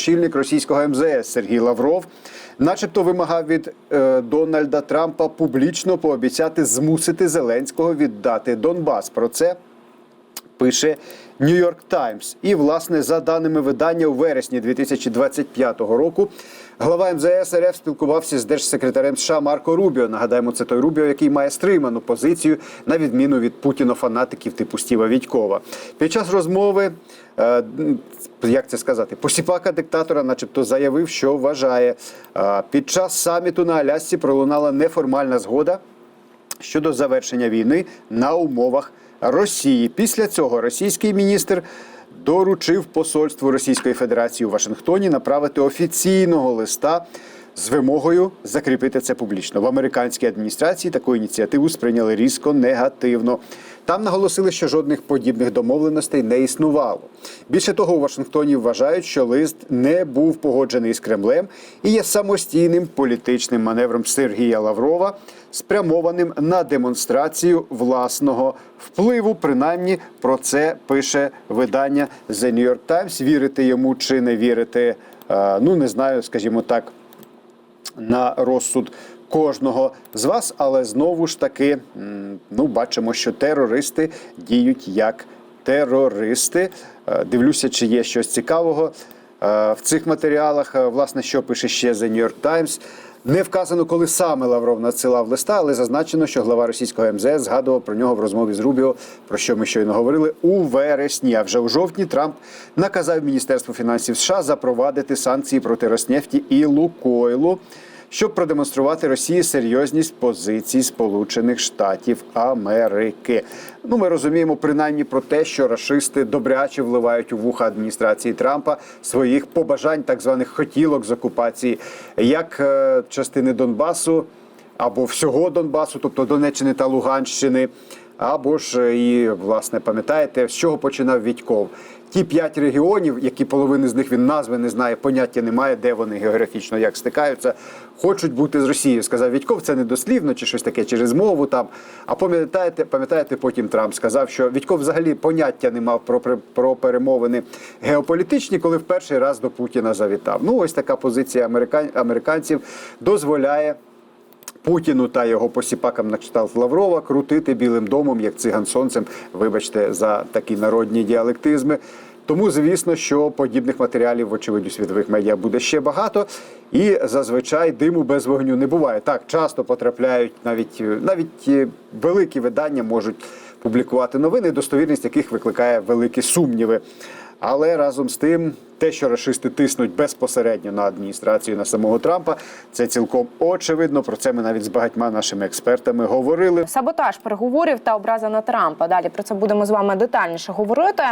очільник російського МЗС Сергій Лавров, начебто, вимагав від е, Дональда Трампа публічно пообіцяти змусити Зеленського віддати Донбас. Про це пише Нью-Йорк Таймс. І, власне, за даними видання, у вересні 2025 року глава МЗС РФ спілкувався з держсекретарем США Марко Рубіо. Нагадаємо, це той Рубіо, який має стриману позицію на відміну від путінофанатиків типу Стіва Відькова. Під час розмови. е, Як це сказати, посіпака диктатора, начебто, заявив, що вважає е, під час саміту на Алясці пролунала неформальна згода щодо завершення війни на умовах Росії. Після цього російський міністр доручив посольству Російської Федерації у Вашингтоні направити офіційного листа. З вимогою закріпити це публічно в американській адміністрації таку ініціативу сприйняли різко негативно. Там наголосили, що жодних подібних домовленостей не існувало. Bільше того, у Вашингтоні вважають, що лист не був погоджений з Кремлем і є самостійним політичним маневром Сергія Лаврова, спрямованим на демонстрацію власного впливу. Принаймні про це пише видання The New York Times. Вірити йому чи не вірити, е, ну не знаю, скажімо так на розсуд кожного з вас, але знову ж таки, ну бачимо, що терористи діють як терористи. Е, Дивлюся, чи є щось цікавого е, в цих матеріалах. Е, Власне, що пише ще The New York Times. Не вказано, коли саме Лавров надсилав листа, але зазначено, що глава російського МЗС згадував про нього в розмові з Рубіо, про що ми щойно говорили у вересні. А вже у жовтні Трамп наказав Міністерству фінансів США запровадити санкції проти Роснефті і Лукойлу, щоб продемонструвати Росії серйозність позицій Сполучених Штатів Америки. Ну, ми розуміємо принаймні про те, що рашисти добряче вливають у вуха адміністрації Трампа своїх побажань, так званих хотілок з окупації, як е, частини Донбасу або всього Донбасу, тобто Донеччини та Луганщини. Або ж е, і власне пам'ятаєте, з чого починав Відьков? Ті п'ять регіонів, які половини з них він назви не знає, поняття немає, де вони географічно як стикаються, хочуть бути з Росією. Сказав Відьков, це не дослівно чи щось таке через мову там. А пам'ятаєте, пам'ятаєте, потім Трамп сказав, що Відьков взагалі поняття не мав про, про перемовини геополітичні, коли в перший раз до Путіна завітав. Ну ось така позиція американ... американців дозволяє. Путіну та його посіпакам на кшталт Лаврова крутити білим домом як циган сонцем. Вибачте за такі народні діалектизми. Тому, звісно, що подібних матеріалів, вочевидь, у світових медіа буде ще багато, і зазвичай диму без вогню не буває. Так часто потрапляють навіть навіть е, великі видання можуть публікувати новини, достовірність яких викликає великі сумніви. Але разом з тим, те, що рашисти тиснуть безпосередньо на адміністрацію на самого Трампа, це цілком очевидно. Про це ми навіть з багатьма нашими експертами говорили. Саботаж переговорів та образа на Трампа. Далі про це будемо з вами детальніше говорити.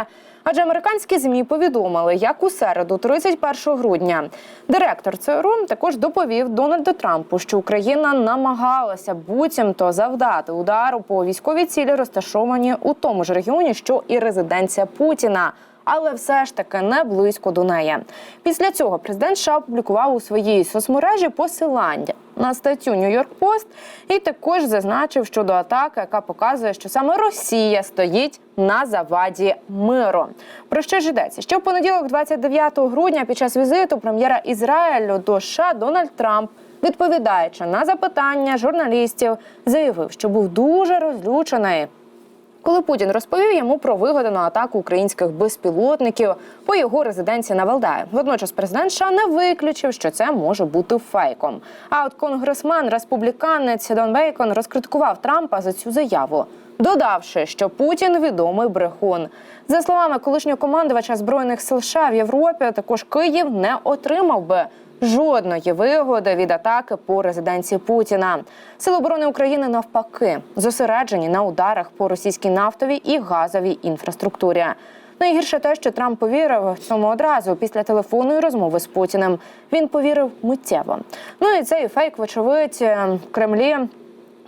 Адже американські змі повідомили, як у середу, 31 грудня, директор ЦРУ також доповів Дональду Трампу, що Україна намагалася буцімто завдати удару по військовій цілі, розташовані у тому ж регіоні, що і резиденція Путіна. Але все ж таки не близько до неї. Після цього президент США опублікував у своїй соцмережі посилання на статтю Нью-Йорк Пост і також зазначив щодо атаки, яка показує, що саме Росія стоїть на заваді миру. Про що ж йдеться? Ще в понеділок, 29 грудня, під час візиту прем'єра Ізраїлю до США Дональд Трамп. Відповідаючи на запитання журналістів, заявив, що був дуже розлючений коли Путін розповів йому про вигадану атаку українських безпілотників по його резиденції на Валдаї. Водночас президент США не виключив, що це може бути фейком. А от конгресмен республіканець Дон Бейкон розкритикував Трампа за цю заяву. Додавши, що Путін відомий брехун, за словами колишнього командувача збройних сил США в Європі, також Київ не отримав би жодної вигоди від атаки по резиденції Путіна. Сили оборони України навпаки зосереджені на ударах по російській нафтовій і газовій інфраструктурі. Найгірше те, що Трамп повірив цьому одразу після телефонної розмови з Путіним. Він повірив миттєво. Ну і цей фейк, вочевидь, в Кремлі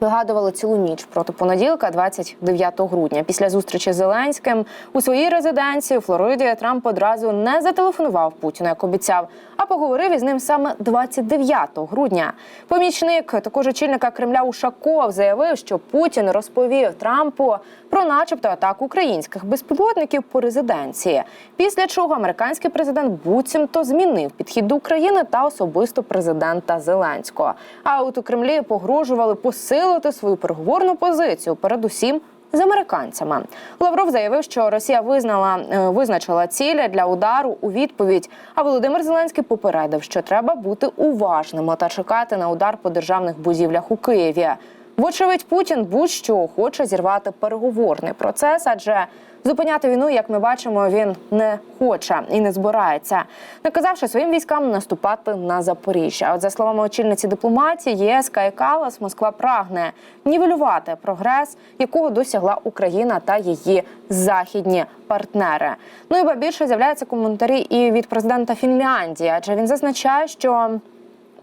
Вигадували цілу ніч проти понеділка, 29 грудня. Після зустрічі з Зеленським у своїй резиденції у Флориді Трамп одразу не зателефонував Путіну, як обіцяв, а поговорив із ним саме 29 грудня. Помічник також очільника Кремля Ушаков заявив, що Путін розповів Трампу про, начебто, атаку українських безпілотників по резиденції. Після чого американський президент буцімто змінив підхід до України та особисто президента Зеленського. А от у Кремлі погрожували посилити свою переговорну позицію, передусім. З американцями Лавров заявив, що Росія визнала е, визначила цілі для удару у відповідь. А Володимир Зеленський попередив, що треба бути уважними та чекати на удар по державних будівлях у Києві. Вочевидь, Путін будь-що хоче зірвати переговорний процес, адже зупиняти війну, як ми бачимо, він не хоче і не збирається, наказавши своїм військам наступати на Запоріжжя. От за словами очільниці дипломатії ЄС Калас, Москва прагне нівелювати прогрес, якого досягла Україна та її західні партнери. Ну і ба більше з'являються коментарі і від президента Фінляндії, адже він зазначає, що.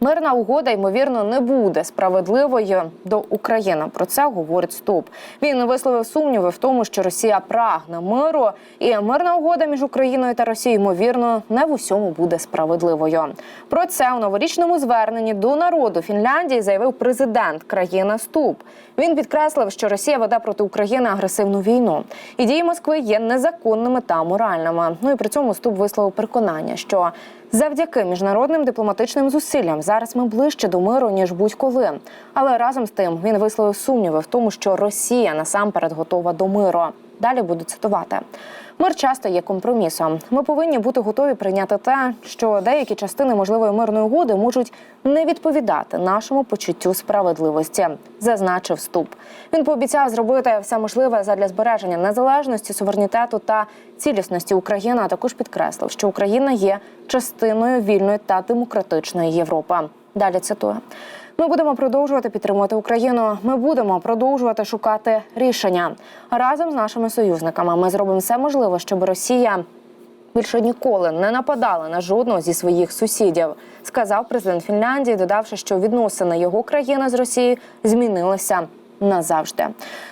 Мирна угода ймовірно не буде справедливою до України. Про це говорить СТОП. Він висловив сумніви в тому, що Росія прагне миру, і мирна угода між Україною та Росією ймовірно не в усьому буде справедливою. Про це у новорічному зверненні до народу Фінляндії заявив президент країни СТУП. Він підкреслив, що Росія веде проти України агресивну війну, і дії Москви є незаконними та моральними. Ну і при цьому СТУП висловив переконання, що Завдяки міжнародним дипломатичним зусиллям зараз ми ближче до миру ніж будь-коли. Але разом з тим він висловив сумніви в тому, що Росія насамперед готова до миру. Далі буду цитувати. Мир часто є компромісом. Ми повинні бути готові прийняти те, що деякі частини можливої мирної угоди можуть не відповідати нашому почуттю справедливості, зазначив ступ. Він пообіцяв зробити все можливе задля збереження незалежності, суверенітету та цілісності України. А також підкреслив, що Україна є частиною вільної та демократичної Європи. Далі цитую. Ми будемо продовжувати підтримувати Україну. Ми будемо продовжувати шукати рішення разом з нашими союзниками. Ми зробимо все можливе, щоб Росія більше ніколи не нападала на жодного зі своїх сусідів, сказав президент Фінляндії, додавши, що відносини його країни з Росією змінилися. Назавжди.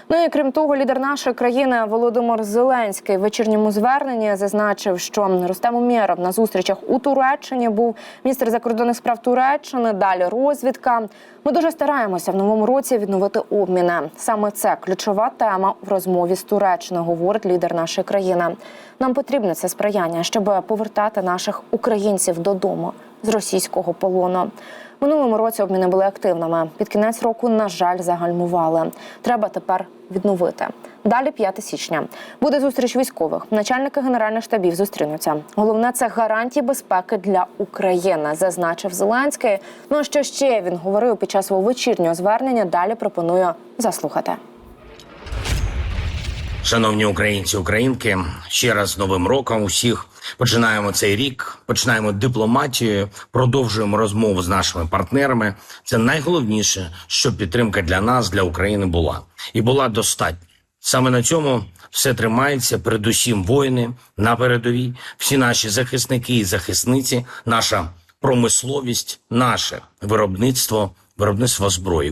Ну і крім того, лідер нашої країни Володимир Зеленський в вечірньому зверненні зазначив, що Рустем Умєров на зустрічах у Туреччині був міністр закордонних справ Туреччини. Далі розвідка. Ми дуже стараємося в новому році відновити обміни. Саме це ключова тема в розмові з Туреччиною, говорить лідер нашої країни. Нам потрібне це сприяння, щоб повертати наших українців додому з російського полону. Минулому році обміни були активними. Під кінець року, на жаль, загальмували. Треба тепер відновити. Далі 5 січня буде зустріч військових. Начальники генеральних штабів зустрінуться. Головне це гарантії безпеки для України, зазначив Зеленський. Ну а що ще він говорив під час свого вечірнього звернення? Далі пропоную заслухати. Шановні українці, українки, ще раз з новим роком усіх починаємо цей рік, починаємо дипломатію, продовжуємо розмову з нашими партнерами. Це найголовніше, щоб підтримка для нас, для України була і була достатня. Саме на цьому все тримається. Передусім, воїни на передовій, всі наші захисники і захисниці, наша промисловість, наше виробництво, виробництво зброї.